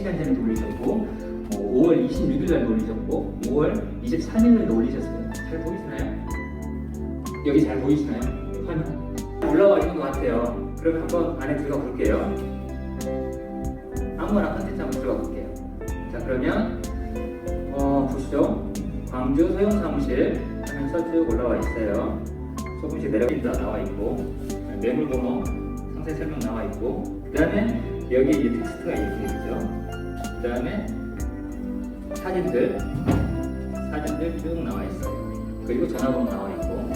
올리시는 것 같아요. 3시간 전에도 올리셨고, 뭐 5월 26일 날도 올리셨고, 5월 23일 날도 올리셨어요. 잘 보이시나요? 여기 잘 보이시나요? 화면? 올라와 있는 것 같아요. 그러면 한번 안에 들어가 볼게요. 아무거나 컨텐츠 한번 들어가 볼게요. 자, 그러면, 어, 보시죠. 광주 소형 사무실 하면서 쭉 올라와 있어요. 조금씩 내려간다 나와 있고, 매물번호 상세 설명 나와 있고, 그 다음에 여기 이제 텍스트가 이렇게 있죠. 그 다음에 사진들, 사진들 쭉 나와 있어요. 그리고 전화번호 나와 있고,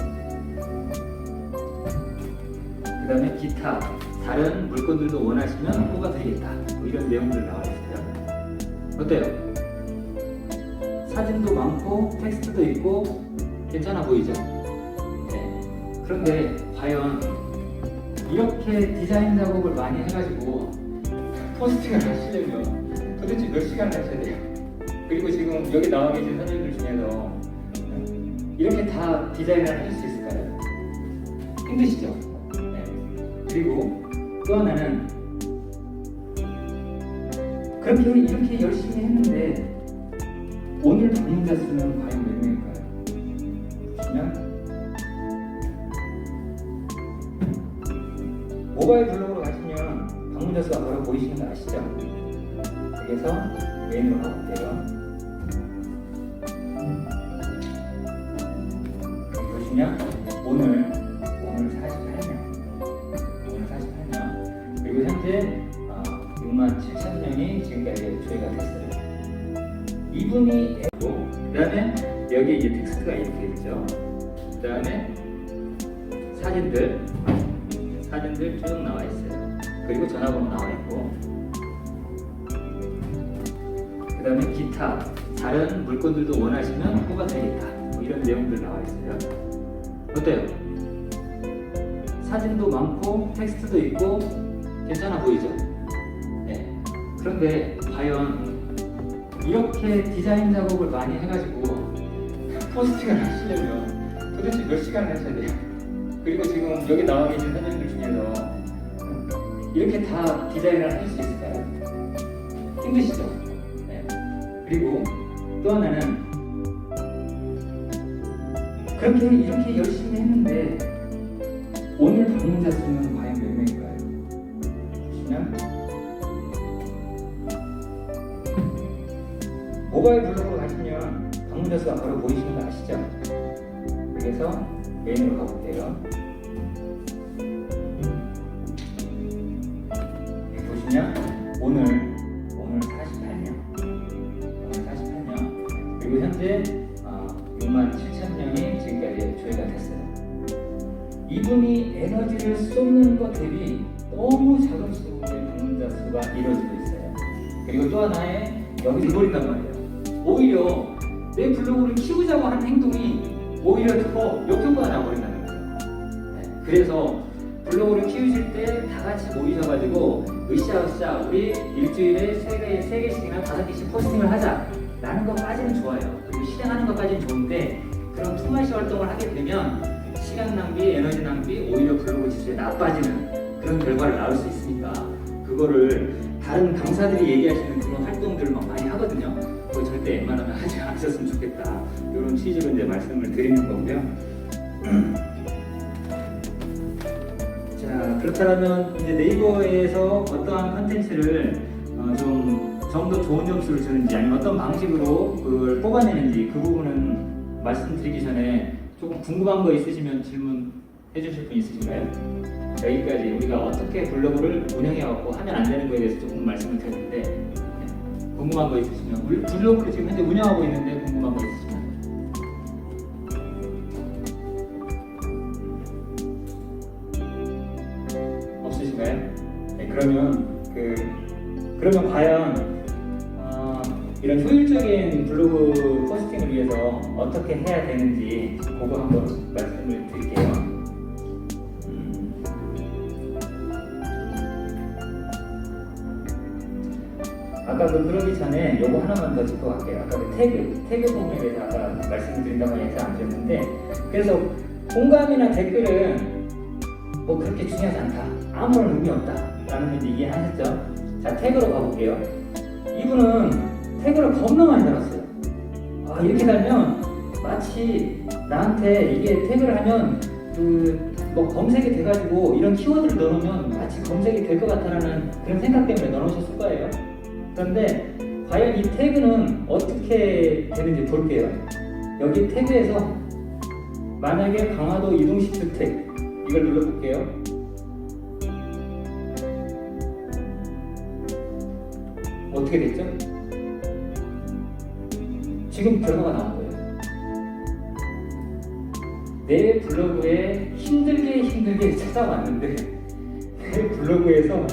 그 다음에 기타, 다른 물건들도 원하시면 뽑아드리겠다. 뭐 이런 내용들 나와 있어요. 어때요? 사진도 많고, 텍스트도 있고, 괜찮아 보이죠? 네. 그런데 과연 이렇게 디자인 작업을 많이 해가지고 포스팅을 하시려면 도대체 몇 시간을 하셔야 돼요? 그리고 지금 여기 나와 계신 선생님들 중에서 이렇게 다 디자인을 하실 수 있을까요? 힘드시죠? 네. 그리고 또 하나는 그렇게 이렇게 열심히 했는데 오늘 방문자 수는 과연 몇 명일까요? 보시면 모바일 블로그로 가시면 방문자 수가 바로 보이시는 거 아시죠? 여기서 메인으로 가볼게요. 보시면 오늘 오늘 48명 오늘 48명 그리고 현재 어, 6만 7천 명이 지금까지 조회가 됐어요. 이분이 되고 그 다음에 여기 이제 텍스트가 이렇게 있죠. 그 다음에 사진들 사진들 쭉 나와 있어요. 그리고 전화번호 나와 있고 그 다음에 기타 다른 물건들도 원하시면 뽑아 드리겠다. 뭐 이런 내용들 나와 있어요. 어때요? 사진도 많고 텍스트도 있고 괜찮아 보이죠? 네. 그런데 과연 이렇게 디자인 작업을 많이 해가지고 포스팅을 하시려면 도대체 몇 시간을 하셔야 돼요? 그리고 지금 여기 나와 계신 선생님들 중에서 이렇게 다 디자인을 할수 있을까요? 힘드시죠? 네. 그리고 또 하나는 그렇게 이렇게 열심히 했는데 오늘 방문자 수는 과연 몇 명일까요? 보시면 모바일 블로그로 가시면 방문자 수가 바로 보이시는 거 아시죠? 그래서 메인으로 가볼게요. 여기 보시면 오늘 48명 그리고 현재 어, 6만 7천 명이 지금까지 조회가 됐어요. 이분이 에너지를 쏟는 것 대비 너무 작은 수의 방문자 수가 이루어지고 있어요. 그리고 또 하나의 여기서 이버린단 말이에요. 오히려 내 블로그를 키우자고 하는 행동이 오히려 더 역효과가 나버린다는 거죠. 네, 그래서 블로그를 키우실 때 다 같이 모이셔가지고 으쌰으쌰 우리 일주일에 세 개, 세 개씩이나 다섯 개씩 포스팅을 하자 라는 것까지는 좋아요. 그리고 실행하는 것까지는 좋은데 그런 투마시 활동을 하게 되면 시간 낭비, 에너지 낭비, 오히려 블로그 지수에 나빠지는 그런 결과를 낳을 수 있으니까 그거를 다른 강사들이 얘기하시는 그런 활동들을 막 많이 하거든요. 그거 절대 웬만하면 하지 않으셨으면 좋겠다. 이런 취지로 이제 말씀을 드리는 거고요. 자, 그렇다면 이제 네이버에서 어떠한 컨텐츠를 어, 좀, 좀더 좋은 점수를 주는지 아니면 어떤 방식으로 그걸 뽑아내는지 그 부분은 말씀드리기 전에 조금 궁금한 거 있으시면 질문 해 주실 분 있으신가요? 여기까지 우리가 어떻게 블로그를 운영해갖고 하면 안 되는 거에 대해서 조금 말씀을 드렸는데 네. 궁금한 거 있으시면 블로그를 지금 현재 운영하고 있는데 궁금한 거 있으시면 없으신가요? 네, 그러면 그 그러면 과연 어, 이런 효율적인 블로그 포스팅을 위해서 어떻게 해야 되는지 그거 한번 말씀을 드릴게요. 음. 아까 그 그러기 전에 요거 하나만 더 짚고 갈게요. 아까 그 태그, 태그 부분에 대해서 아까 말씀드린다고 해서 안 드렸는데 그래서 공감이나 댓글은 뭐 그렇게 중요하지 않다. 아무런 의미 없다. 라는 걸 이제 이해하셨죠? 자 태그로 가볼게요. 이분은 태그를 겁나 많이 달았어요. 아 이렇게 달면 마치 나한테 이게 태그를 하면 그 뭐 검색이 돼가지고 이런 키워드를 넣어놓으면 마치 검색이 될 것 같다라는 그런 생각 때문에 넣어놓으셨을 거예요. 그런데 과연 이 태그는 어떻게 되는지 볼게요. 여기 태그에서 만약에 강화도 이동식 주택 이걸 눌러볼게요. 어떻게 됐죠? 지금 결과가 나온 거예요. 내 블로그에 힘들게 힘들게 찾아왔는데 내 블로그에서